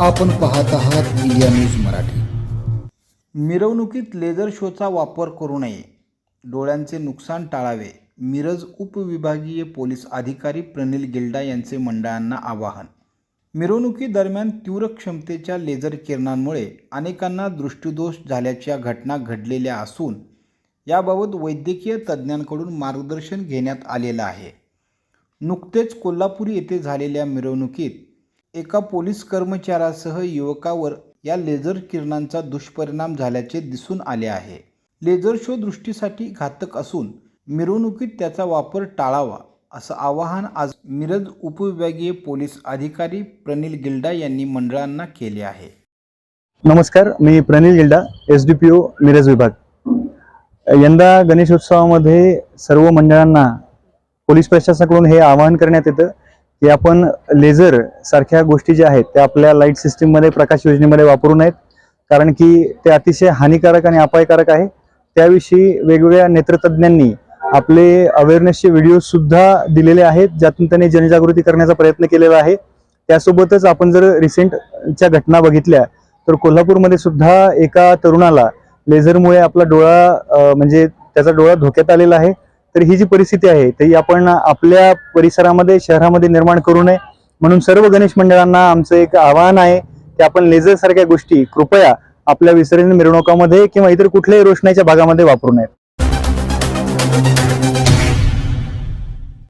आपण पाहत आहात इंडिया न्यूज मराठी. मिरवणुकीत लेझर शोचा वापर करू नये. डोळ्यांचे नुकसान टाळावे. मिरज उपविभागीय पोलीस अधिकारी प्रनिल गिल्डा यांचे मंडळांना आवाहन. मिरवणुकीदरम्यान तीव्र क्षमतेच्या लेझर किरणांमुळे अनेकांना दृष्टीदोष झाल्याच्या घटना घडलेल्या असून याबाबत वैद्यकीय तज्ज्ञांकडून मार्गदर्शन घेण्यात आलेलं आहे. नुकतेच कोल्हापूर येथे झालेल्या मिरवणुकीत एका पोलीस कर्मचाऱ्यासह युवकावर या लेझर किरणांचा दुष्परिणाम झाल्याचे दिसून आले आहे. लेझर शो दृष्टीसाठी घातक असून मिरवणुकीत त्याचा वापर टाळावा असं आवाहन आज मिरज उपविभागीय पोलीस अधिकारी प्रनिल गिल्डा यांनी मंडळांना केले आहे. नमस्कार मी Pranil Gilda S D P O Miraj विभाग. यंदा गणेशोत्सवामध्ये सर्व मंडळांना पोलीस प्रशासनाकडून हे आवाहन करण्यात येतं की आपण लेझर सारख्या गोष्टी ज्या आहेत त्या आपल्या लाइट सिस्टीममध्ये प्रकाश योजनेमध्ये वापरू नयेत. कारण की ते अतिशय हानिकारक आणि अपायकारक आहे. त्याविषयी वेगवेगळ्या नेत्रतज्ञांनी आपले अवेअरनेसचे व्हिडिओ सुद्धा दिलेले आहेत ज्यातून त्यांनी जनजागृती करण्याचा प्रयत्न केलेला आहे. त्यासोबतच आपण जर रिसेंटच्या घटना बघितल्या तर कोल्हापूरमध्ये सुद्धा एका तरुणाला लेझरमुळे आपला डोळा म्हणजे त्याचा डोळा धोक्यात आलेला आहे. तर ही जी परिस्थिती आहे ती आपण आपल्या परिसरामध्ये शहरामध्ये निर्माण करू नये. म्हणून सर्व गणेश मंडळांना आमचं एक आवाहन आहे की आपण लेझर सारख्या गोष्टी कृपया आपल्या विसर्जन मिरवणुकामध्ये किंवा इतर कुठल्याही रोषणाच्या भागामध्ये वापरू नयेत.